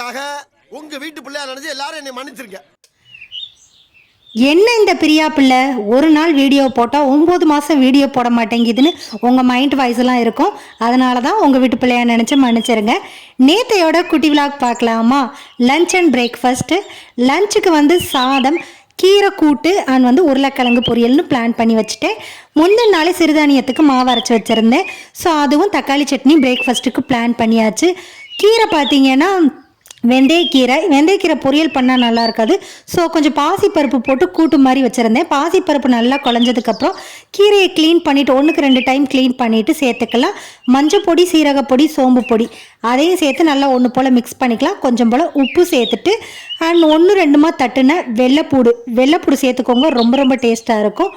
காக உங்க வீட்டு பிள்ளையா நினைச்சு எல்லாரும் என்னை மன்னிச்சிருங்க. என்ன இந்த பிரியா பிள்ளை? ஒரு நாள் வீடியோ போட்டால் ஒம்பது மாதம் வீடியோ போட மாட்டேங்குதுன்னு உங்கள் மைண்ட் வாய்ஸ் எல்லாம் இருக்கும். அதனால தான் உங்கள் வீட்டு பிள்ளையா நினச்சி மன்னிச்சிருங்க. நேத்தையோட குட்டி விலாக் பார்க்கலாமா? லஞ்ச் அண்ட் பிரேக்ஃபாஸ்ட்டு லஞ்சுக்கு வந்து சாதம் கீரை கூட்டு அண்ட் வந்து உருளைக்கிழங்கு பொரியல்னு பிளான் பண்ணி வச்சுட்டேன். முந்தின நாளே சிறுதானியத்துக்கு மாவு அரைச்சி வச்சுருந்தேன். ஸோ அதுவும் தக்காளி சட்னி பிரேக்ஃபாஸ்ட்டுக்கு பிளான் பண்ணியாச்சு. கீரை பார்த்தீங்கன்னா வெந்தயக்கீரை வெந்தயக்கீரை பொரியல் பண்ணால் நல்லா இருக்காது. ஸோ கொஞ்சம் பாசிப்பருப்பு போட்டு கூட்டு மாதிரி வச்சுருந்தேன். பாசிப்பருப்பு நல்லா குழஞ்சதுக்கப்புறம் கீரையை க்ளீன் பண்ணிவிட்டு ஒன்றுக்கு ரெண்டு டைம் க்ளீன் பண்ணிவிட்டு சேர்த்துக்கலாம். மஞ்சள் பொடி சீரகப்பொடி சோம்பு பொடி அதையும் சேர்த்து நல்லா ஒன்று போல் மிக்ஸ் பண்ணிக்கலாம். கொஞ்சம் போல் உப்பு சேர்த்துட்டு அண்ட் ஒன்று ரெண்டுமா தட்டுன வெள்ளைப்பூடு. வெள்ளைப்பூடு சேர்த்துக்கோங்க ரொம்ப ரொம்ப டேஸ்ட்டாக இருக்கும்.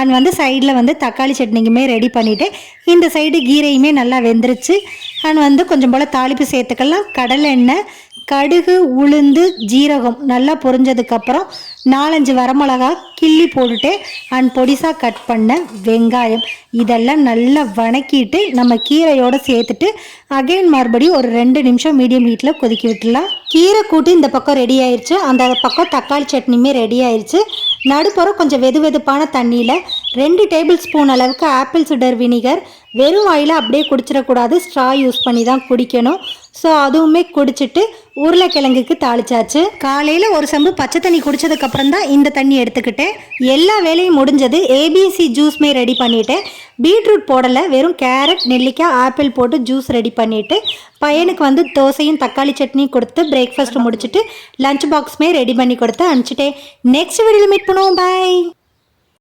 அண்ட் வந்து சைடில் வந்து தக்காளி சட்னிக்குமே ரெடி பண்ணிவிட்டு இந்த சைடு கீரையுமே நல்லா வெந்துருச்சு. அண்ட் வந்து கொஞ்சம் போல் தாளிப்பு சேர்த்துக்கலாம். கடலை எண்ணெய் கடுகு உளுந்து ஜீரகம் நல்லா பொரிஞ்சதுக்கப்புறம் நாலஞ்சு வரமிளகா கிள்ளி போட்டுட்டு அண்ட் பொடிசாக கட் பண்ண வெங்காயம் இதெல்லாம் நல்லா வணக்கிட்டு நம்ம கீரையோடு சேர்த்துட்டு அகைன் மறுபடியும் ஒரு ரெண்டு நிமிஷம் மீடியம் ஹீட்டில் கொதிக்க விட்டுலாம் கீரை கூட்டு இந்த பக்கம் ரெடி ஆயிடுச்சு அந்த பக்கம் தக்காளி சட்னியுமே ரெடி ஆயிடுச்சு நடுப்புறம் கொஞ்சம் வெது வெதுப்பான தண்ணியில் ரெண்டு டேபிள் ஸ்பூன் அளவுக்கு ஆப்பிள் சுடர் வினிகர். வெறும் வாயில் அப்படியே குடிச்சிடக்கூடாது. ஸ்ட்ரா யூஸ் பண்ணி தான் குடிக்கணும். ஸோ அதுவுமே குடிச்சிட்டு உருளைக்கிழங்குக்கு தாளிச்சாச்சு. காலையில் ஒரு சம்பு பச்சை தண்ணி குடித்ததுக்கப்புறம் தான் இந்த தண்ணி எடுத்துக்கிட்டேன். எல்லா வேலையும் முடிஞ்சது. ஏபிசி ஜூஸ்மே ரெடி பண்ணிட்டேன். பீட்ரூட் போடலை. வெறும் கேரட் நெல்லிக்காய் ஆப்பிள் போட்டு ஜூஸ் ரெடி பண்ணிவிட்டு பையனுக்கு வந்து தோசையும் தக்காளி சட்னியும் கொடுத்து பிரேக்ஃபாஸ்ட் முடிச்சுட்டு லஞ்ச் பாக்ஸுமே ரெடி பண்ணி கொடுத்து அனுப்பிச்சிட்டேன். நெக்ஸ்ட் வீடியோவில் மீட் 龙呗